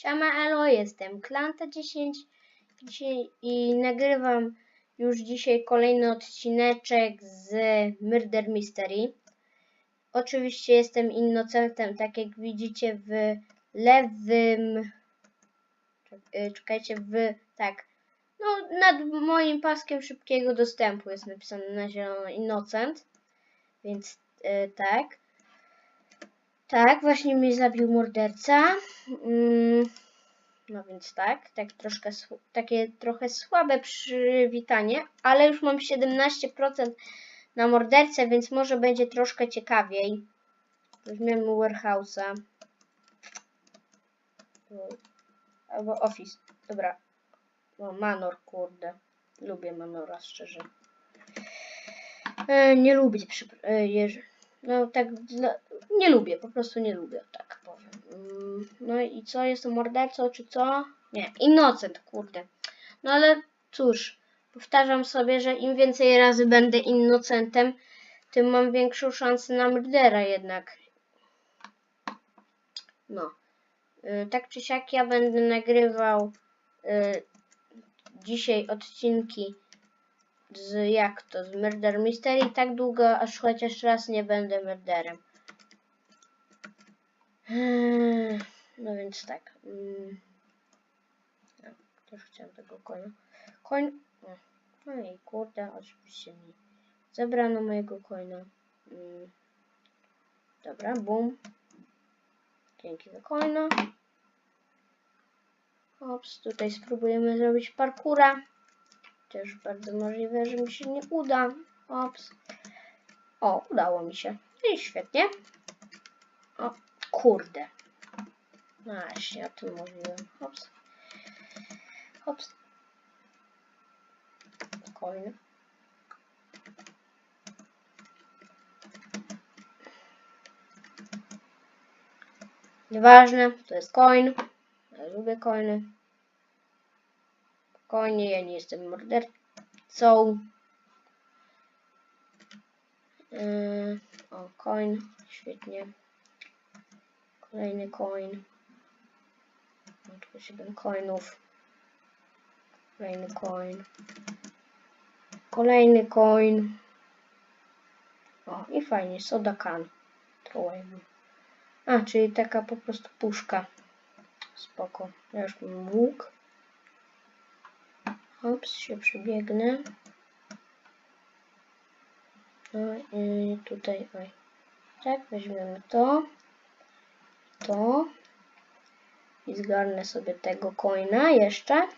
Siema elo, jestem Klanta10 dzisiaj i nagrywam już dzisiaj kolejny odcineczek z Murder Mystery. Oczywiście jestem innocentem, tak jak widzicie w lewym... y, Czekajcie, w... tak. No, nad moim paskiem szybkiego dostępu jest napisane na zielono Innocent. Więc y, tak. Tak, właśnie mnie zabił morderca. Mm, no więc tak, tak troszkę, takie trochę słabe przywitanie, ale już mam 17% na mordercę, więc może będzie troszkę ciekawiej. Weźmiemy warehouse'a. Albo office. Dobra. No, manor, kurde. Lubię manora, szczerze. E, nie lubię, przypra- e, no tak, dla, nie lubię, po prostu nie lubię, tak powiem. Mm, No i co, jestem mordercą, czy co? Nie, innocent, kurde. No ale cóż, powtarzam sobie, że im więcej razy będę innocentem, tym mam większą szansę na mordera jednak. No. Y, Tak czy siak ja będę nagrywał y, dzisiaj odcinki z jak to, z Murder Mystery tak długo, aż chociaż raz nie będę murderem. Eee, No więc tak. mm. Ja też chciałem tego konia. Koń. No i kurde, oczywiście mi zabrano mojego konia. Mm. Dobra, bum. Dzięki za coina. Ops, tutaj spróbujemy zrobić parkura. Też bardzo możliwe, że mi się nie uda. Ops. O, udało mi się. No i świetnie. O, kurde. No Właśnie, o tym mówiłem. Hops. Hops. Coin. Nieważne, to jest coin. Ja lubię coiny. Spokojnie, ja nie jestem mordercą. Yy, o, coin, świetnie. Kolejny coin. Tylko 7 coinów. Kolejny coin. Kolejny coin. O, i fajnie, soda can. Throwaway. A, czyli taka po prostu puszka. Spoko. Ja już mam łuk. Hops, się przebiegnę. No i tutaj, oj. Tak, weźmiemy to. To. I zgarnę sobie tego coina jeszcze.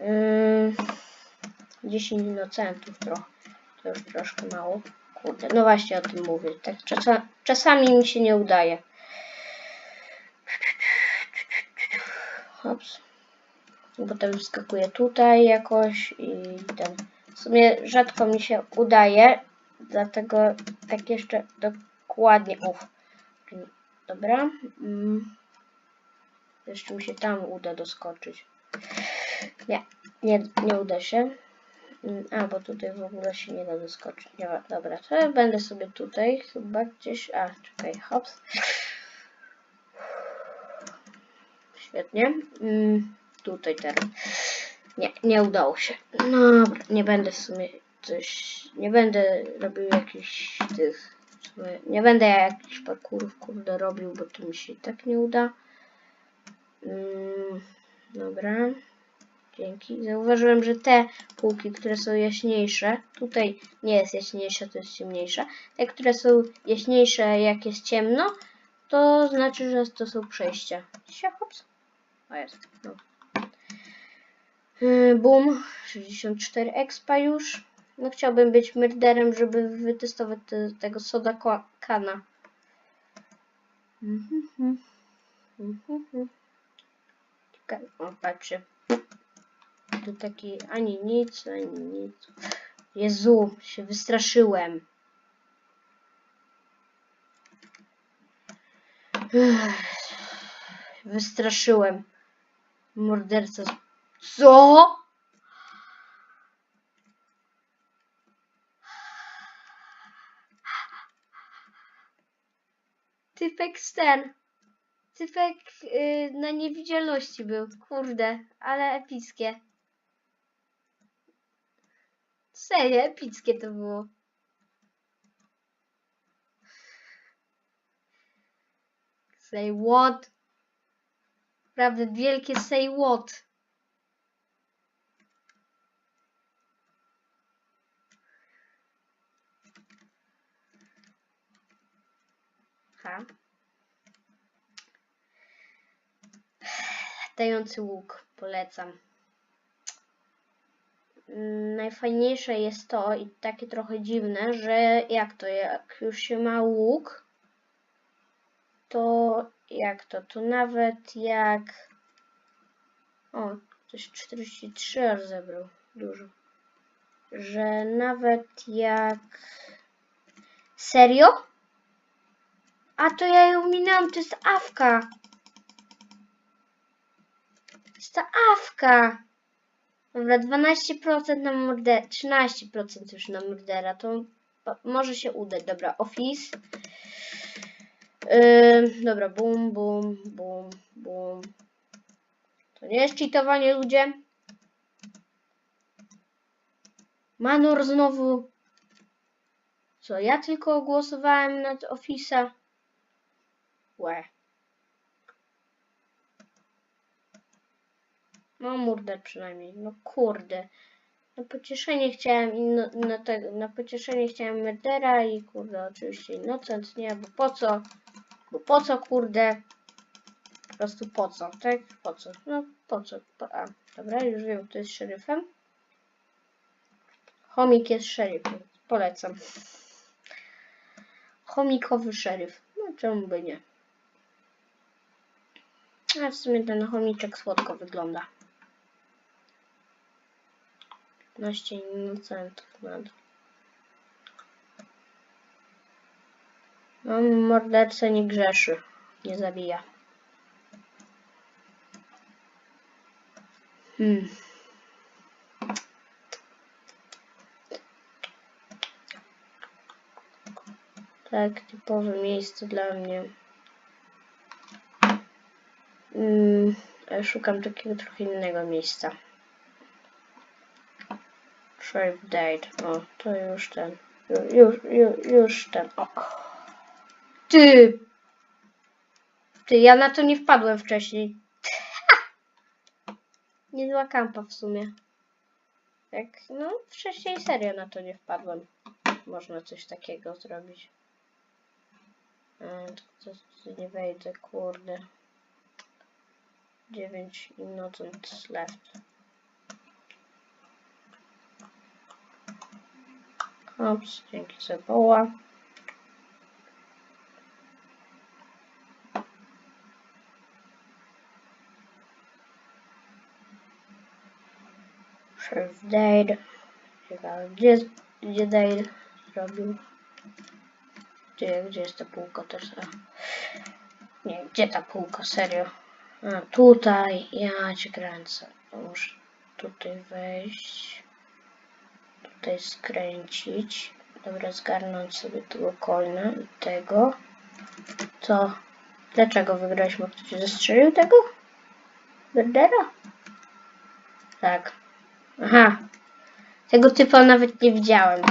Yy, 10 innocentów trochę. To już troszkę mało. Kurde, no właśnie o tym mówię. Tak czasa, czasami mi się nie udaje. Hops. Potem wskakuję tutaj jakoś i ten. W sumie rzadko mi się udaje, dlatego tak jeszcze dokładnie. Uf. Dobra. Mm. Jeszcze mi się tam uda doskoczyć. Nie, nie, nie uda się. Mm, A, bo tutaj w ogóle się nie da doskoczyć. Nie, dobra, to ja będę sobie tutaj chyba gdzieś. A, czekaj, hops. Świetnie. Mm, tutaj teraz. Nie, nie udało się. No, nie będę w sumie coś. Nie będę robił jakichś tych. Nie będę ja jakichś parkurów kurde robił, bo to mi się i tak nie uda. Mm, dobra. Dzięki. Zauważyłem, że te półki, które są jaśniejsze, tutaj nie jest jaśniejsza, to jest ciemniejsza. Te, które są jaśniejsze, jak jest ciemno, to znaczy, że to są przejścia. Sia, hops. O jest. No. Yy, Boom. 64 expa już. No chciałbym być murderem, żeby wytestować te, tego soda kana. Ciekawe. O, patrzę. Tu taki ani nic, ani nic. Jezu, się wystraszyłem. Wystraszyłem. Morderca. z- Co? Typek ten. Cypek y, na niewidzialności był. Kurde, ale epickie. Serio, epickie to było. Say what? Prawda, wielkie say what. Ha. Latający łuk, polecam. Najfajniejsze jest to i takie trochę dziwne, że jak to, jak już się ma łuk, to jak to, to nawet jak... O, ktoś 43 aż zebrał, dużo. Że nawet jak... Serio? A to ja ją minęłam, to jest awka. To jest ta awka. Dobra, 12% na mordera, 13% już na mordera, to może się udać. Dobra, office. Yy, dobra, bum, bum, bum, bum. To nie jest cheatowanie, ludzie. Manor znowu. Co, ja tylko głosowałem nad Office'a? Łe. No, murder przynajmniej. No kurde. Na pocieszenie chciałem inno, na, te, na pocieszenie chciałem murdera i kurde oczywiście innocent, nie, bo po co? Bo po co kurde? Po prostu po co, tak? Po co? No po co? Po, a, dobra, już wiem kto jest szeryfem. Chomik jest szeryfem. Polecam. Chomikowy szeryf. No czemu by nie? A w sumie ten chomiczek słodko wygląda. 15 innocentów nad. No, morderca nie grzeszy. Nie zabija. Hmm. Tak, typowe miejsce dla mnie. Mm, szukam takiego trochę innego miejsca. Sheriff Date. O, to już ten. Ju- Już, już, już ten. O. Ty! Ty, ja na to nie wpadłem wcześniej. Niezła kampa w sumie. Jak, no, wcześniej serio na to nie wpadłem. Można coś takiego zrobić. Tylko to, to nie wejdę, kurde. 9 innocent left. Ops, dzięki za woła. Sheriff Dade. Ciekawe, gdzie, gdzie zrobił? Gdzie, gdzie jest ta półka też? Nie, gdzie ta półka, serio? A, tutaj, ja cię kręcę. Muszę tutaj wejść. Tutaj skręcić. Dobra, zgarnąć sobie tego coina i tego. Co? Dlaczego wygraliśmy? Ktoś zestrzelił tego? Berdera? Tak. Aha. Tego typa nawet nie widziałem.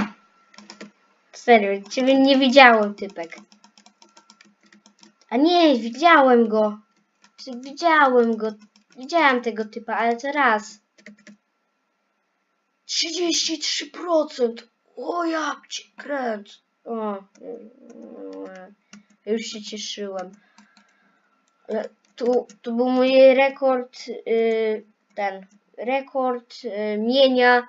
Serio, ciebie nie widziałem, typek. A nie, widziałem go. Widziałem go. Widziałem tego typa, ale to raz. 33%! O ja cię kręc! O, mm, już się cieszyłem. Ale tu, tu był mój rekord, y, ten, rekord y, mienia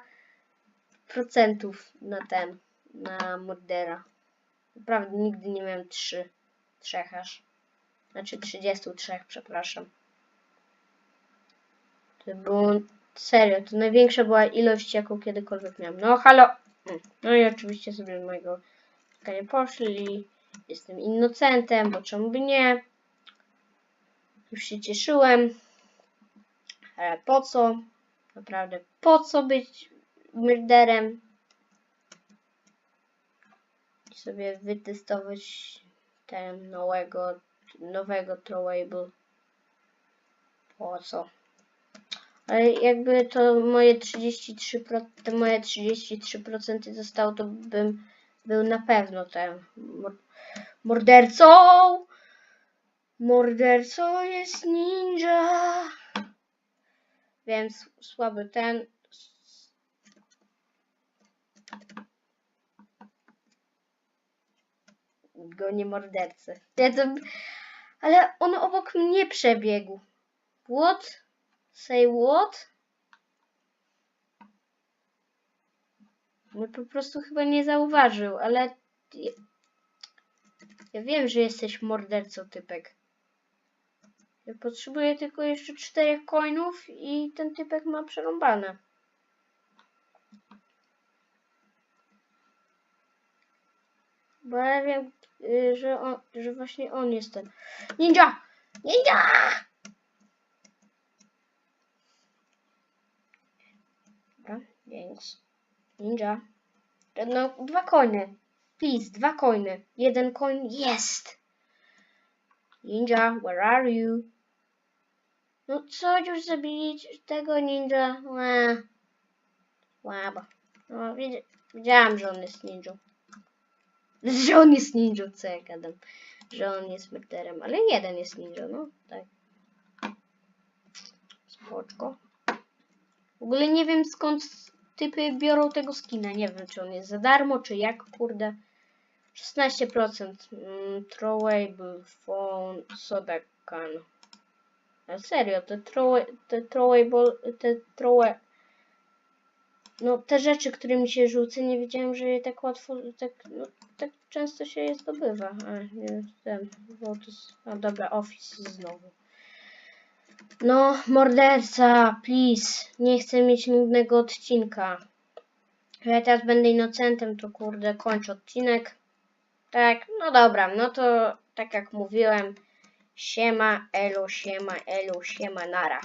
procentów na ten, na Mordera. Naprawdę nigdy nie miałem 3, 3 aż. Znaczy 33, przepraszam. To było serio, to największa była ilość, jaką kiedykolwiek miałem. No halo! No i oczywiście sobie z mojego spotkania poszli. Jestem innocentem, bo czemu by nie? Już się cieszyłem. Ale po co? Naprawdę, po co być murderem? I sobie wytestować ten nowego nowego Throwable. Po co? Ale jakby to moje 33%, te moje 33% zostało, to bym był na pewno ten mor- mordercą. Mordercą jest ninja. S- słaby ten. Goni mordercę. Ja to... Ale on obok mnie przebiegł. What? Say what? No po prostu chyba nie zauważył, ale ja, wiem, że jesteś mordercą typek. Ja potrzebuję tylko jeszcze czterech coinów i ten typek ma przerąbane. Bo ja wiem, że, on, że właśnie on jest ten. Ninja! Ninja! Dobra, więc. Ninja. No, dwa coiny. Please, dwa coiny. Jeden coin jest. Ninja, where are you? No co już zabić tego ninja? Łe. Łaba. No, wiedz- wiedziałam, że on jest ninją. Że on jest ninją, co ja gadam. Że on jest murderem, ale jeden jest ninja, no tak. Spoczko. W ogóle nie wiem skąd typy biorą tego skina. Nie wiem, czy on jest za darmo, czy jak, kurde. 16% mm, throwable phone soda can. Ale serio, te throw, te throwable, no te rzeczy, które mi się rzuca, nie wiedziałem, że je tak łatwo, tak, no, tak często się je zdobywa. A, nie, ten, bo to jest, a dobra, office znowu. No, morderca, please, nie chcę mieć nudnego odcinka. Ja teraz będę inocentem, to kurde, kończę odcinek. Tak, no dobra, no to tak jak mówiłem, siema, elo, siema, elo, siema, nara.